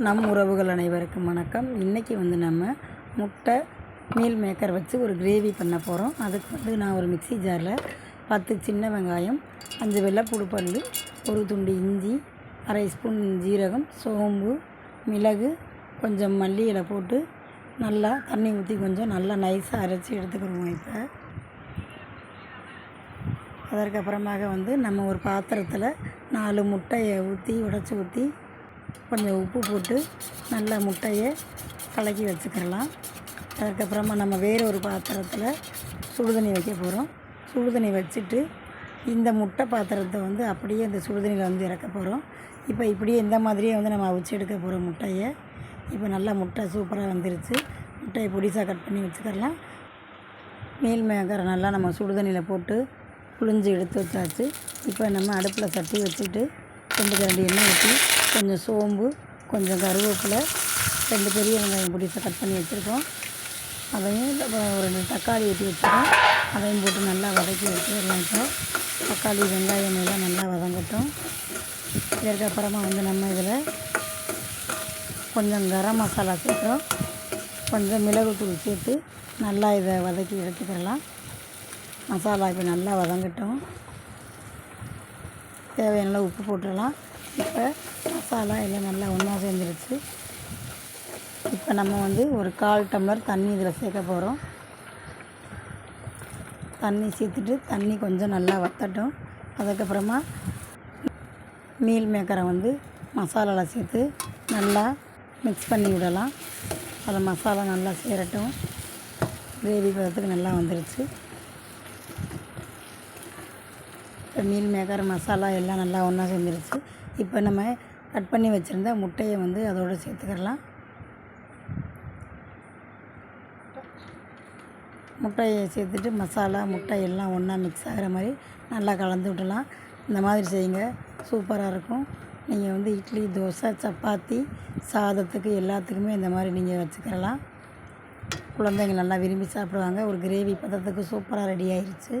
நம் உறவுகள் அனைவருக்கும் வணக்கம். இன்றைக்கி வந்து நம்ம முட்டை மீல் மேக்கர் வச்சு ஒரு கிரேவி பண்ண போகிறோம் அதுக்கு வந்து நான் ஒரு மிக்ஸி ஜாரில் பத்து சின்ன வெங்காயம் அஞ்சு வெள்ளைப்பூடு பல் ஒரு துண்டு இஞ்சி அரை ஸ்பூன் ஜீரகம் சோம்பு மிளகு கொஞ்சம் மல்லி இலை போட்டு நல்லா தண்ணி ஊற்றி கொஞ்சம் நல்லா நைஸாக அரைச்சி எடுத்துக்கிடுவோம் இப்போ. அதற்கப்புறமாக வந்து நம்ம ஒரு பாத்திரத்தில் நாலு முட்டையை ஊற்றி உடச்சி ஊற்றி கொஞ்சம் உப்பு போட்டு நல்லா முட்டையை கலக்கி வச்சுக்கிறலாம். அதுக்கப்புறமா நம்ம வேறு ஒரு பாத்திரத்தில் சுடுதண்ணி வைக்க போகிறோம் சுடுதண்ணி வச்சுட்டு இந்த முட்டை பாத்திரத்தை வந்து அப்படியே இந்த சுடுதண்ணியில் வந்து இறக்க போகிறோம் இப்போ இப்படியே இந்த மாதிரியே வந்து நம்ம அவிச்சு எடுக்க போகிறோம் முட்டையை. இப்போ நல்லா முட்டை சூப்பராக வந்துருச்சு. முட்டையை பொடிசாக கட் பண்ணி வச்சுக்கிறலாம். மீல் மேக்கரை நல்லா நம்ம சுடுதண்ணியில் போட்டு புழிஞ்சு எடுத்து வச்சாச்சு. இப்போ நம்ம அடுப்பில் சட்டி வச்சுட்டு ரெண்டு கரண்டி எண்ணெய் ஊற்றி கொஞ்சம் சோம்பு கொஞ்சம் கருவேப்பிலை ரெண்டு பெரிய வெங்காயம் பொடிசாக கட் பண்ணி வச்சுருக்கோம். அதையும் ஒரு ரெண்டு தக்காளி ஊற்றி வச்சுருக்கோம். அதையும் போட்டு நல்லா வதக்கி வச்சுக்கலாம் இப்போ தக்காளி வெங்காயம் எல்லாம் நல்லா வதங்கட்டும். இதற்கப்புறமா வந்து நம்ம இதில் கொஞ்சம் கரம் மசாலா சேர்க்குறோம். கொஞ்சம் மிளகுத்தூள் சேர்த்து நல்லா இதை வதக்கி எடுத்துக்கிடலாம் மசாலா இப்போ நல்லா வதங்கட்டும். தேவையான உப்பு போட்டுடலாம். இப்போ மசாலா எல்லாம் நல்லா ஒன்றா சேர்ந்துருச்சு. இப்போ நம்ம வந்து ஒரு கால் டம்ளர் தண்ணி இதில் சேர்க்க போகிறோம் தண்ணி சேர்த்துட்டு தண்ணி கொஞ்சம் நல்லா வத்தட்டும். அதுக்கப்புறமா மீல் மேக்கரை வந்து மசாலாவில் சேர்த்து நல்லா மிக்ஸ் பண்ணி விடலாம். அதில் மசாலா நல்லா சேரட்டும். கிரேவி பதத்துக்கு நல்லா வந்துருச்சு. இப்போ மீல் மேக்கர் மசாலா எல்லாம் நல்லா ஒன்றா சேர்ந்துருச்சு இப்போ நம்ம கட் பண்ணி வச்சுருந்த முட்டையை வந்து அதோடு சேர்த்துக்கிடலாம் முட்டையை சேர்த்துட்டு மசாலா முட்டை எல்லாம் ஒன்றா மிக்ஸ் ஆகிற மாதிரி நல்லா கலந்து விடலாம் இந்த மாதிரி செய்யுங்க. சூப்பராக இருக்கும். நீங்கள் வந்து இட்லி தோசை சப்பாத்தி சாதத்துக்கு எல்லாத்துக்குமே இந்த மாதிரி நீங்கள் வச்சுக்கிறலாம் குழந்தைங்க நல்லா விரும்பி சாப்பிடுவாங்க. ஒரு கிரேவி பதத்துக்கு சூப்பராக ரெடி ஆயிடுச்சு